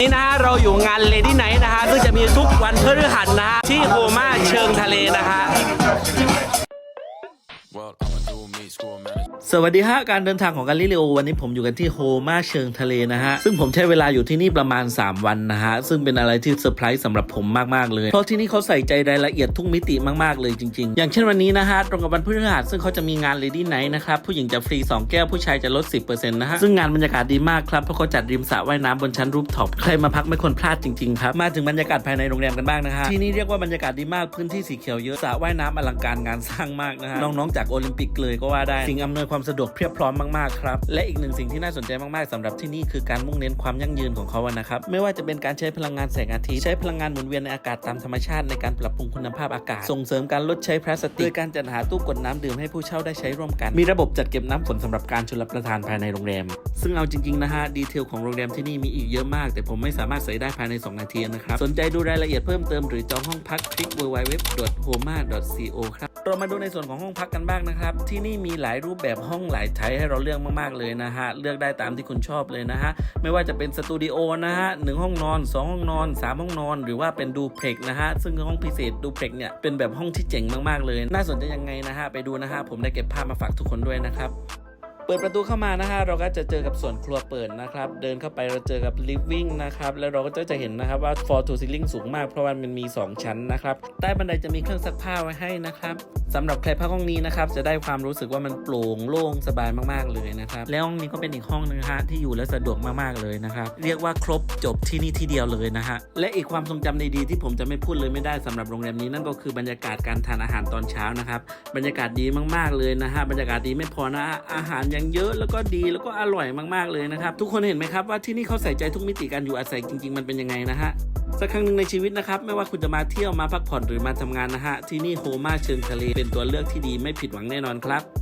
นี่นะฮะเราอยู่งานเลดี้ไนท์นะฮะซึ่งจะมีทุกวันพฤหัสนะฮะที่โฮมาเชิงทะเลนะฮะ สวัสดีฮะการเดินทางของกาลิเลโอวันนี้ผมอยู่กันที่โฮมาเชิงทะเลนะฮะ ซึ่งผมใช้เวลาอยู่ที่นี่ประมาณ 3 วันนะฮะ ซึ่งเป็นอะไรที่เซอร์ไพรส์สำหรับผมมาก ๆ เลย เพราะที่นี่เขาใส่ใจรายละเอียดทุกมิติมาก ๆ เลยจริง ๆ อย่างเช่นวันนี้นะฮะ ตรงกับวันพฤหัสซึ่งเขาจะมีงานเลดี้ไนท์นะครับ ผู้หญิงจะฟรี 2 แก้วผู้ชายจะลด 10%นะฮะซึ่งงานบรรยากาศดีมากครับเพราะเขาจัดริมสระว่ายน้ำบนชั้นรูฟท็อปใครมาพักไม่ควรพลาดจริงๆครับมาถึงบรรยากาศภายในโรงแรมกันบ้างนะฮะที่นี่เรียกว่าบรรยากาศดีมากพื้นที่สีเขียวเยอะสระว่ายน้ำอลังการงานสร้างมากนะฮะน้องๆจากโอลิมปิกเลยก็ว่าได้ สิ่งอำนวยความสะดวกเพียบพร้อมมากๆครับ และอีกหนึ่งสิ่งที่น่าสนใจมากๆสำหรับที่นี่คือการมุ่งเน้นความยั่งยืนของเขาอะนะครับ ไม่ว่าจะเป็นการใช้พลังงานแสงอาทิตย์ใช้พลังงานหมุนเวียนในอากาศตามธรรมชาติในการปรับปรุงคุณภาพอากาศ ส่งเสริมการลดใช้พลาสติกโดยการจัดหาตู้กดน้ำดื่มให้ผู้เช่าได้ใช้ร่วมกัน มีระบบจัดเก็บน้ำฝนสำหรับการชลประทานภายในโรงแรม ซึ่งเอาจริงๆนะฮะดีเทลของโรงแรมที่นี่มีอีกเยอะมาก แต่ผมไม่สามารถใส่ได้ภายใน 2 นาทีนะครับสนใจดูรายละเอียดเพิ่มเติมหรือจองห้องพักคลิก www.homa.co ครับเรามาดูในส่วนของห้องพักกันบ้างนะครับที่นี่มีหลายรูปแบบห้องหลายไทยให้เราเลือกมากๆเลยนะฮะ เลือกได้ตามที่คุณชอบเลยนะฮะ ไม่ว่าจะเป็นสตูดิโอนะฮะหนึ่งห้องนอน 2 ห้องนอน 3 ห้องนอน หรือว่าเป็นดูเพล็กนะฮะ ซึ่งห้องพิเศษดูเพล็กเนี่ยเป็นแบบห้องที่เจ๋งมากๆเลย น่าสนใจยังไงนะฮะ ไปดูนะฮะ ผมได้เก็บภาพมาฝากทุกคนด้วยนะครับ เปิดประตูเข้ามานะฮะเราก็จะเจอกับส่วนครัวเปิดนะครับ เดินเข้าไปเราเจอกับ living นะครับ แล้วเราก็จะเห็นนะครับว่า floor to ceiling สูงมากเพราะว่ามันมี 2 ชั้นนะครับ ใต้บันไดจะมีเครื่องซักผ้าไว้ให้นะครับสำหรับใครพักห้องนี้นะครับ จะได้ความรู้สึกว่ามันโปร่งโล่งสบายมากๆเลยนะครับ แล้วห้องนี้ก็เป็นอีกห้องหนึงฮะที่อยู่และสะดวกมากๆเลยนะครับ เรียกว่าครบจบที่นี่ที่เดียวเลยนะฮะ และอีกความทรงจำดีๆที่ผมจะไม่พูดเลยไม่ได้สำหรับโรงแรมนี้นั่นก็คือบรรยากาศการทานอาหารตอนเช้านะครับ บรรยากาศดีมากๆเลยนะฮะ บรรยากาศดีไม่พอนะอาหารยังเยอะแล้วก็ดีแล้วก็อร่อยมากๆเลยนะครับ ทุกคนเห็นไหมครับว่าที่นี่เขาใส่ใจทุกมิติการอยู่อาศัยจริง ๆ มันเป็นยังไงนะฮะสักครั้งหนึ่งในชีวิตนะครับ ไม่ว่าคุณจะมาเที่ยวมาพักผ่อนหรือมาทำงานนะฮะที่นี่โฮมาเชิงทะเลเป็นตัวเลือกที่ดีไม่ผิดหวังแน่นอนครับ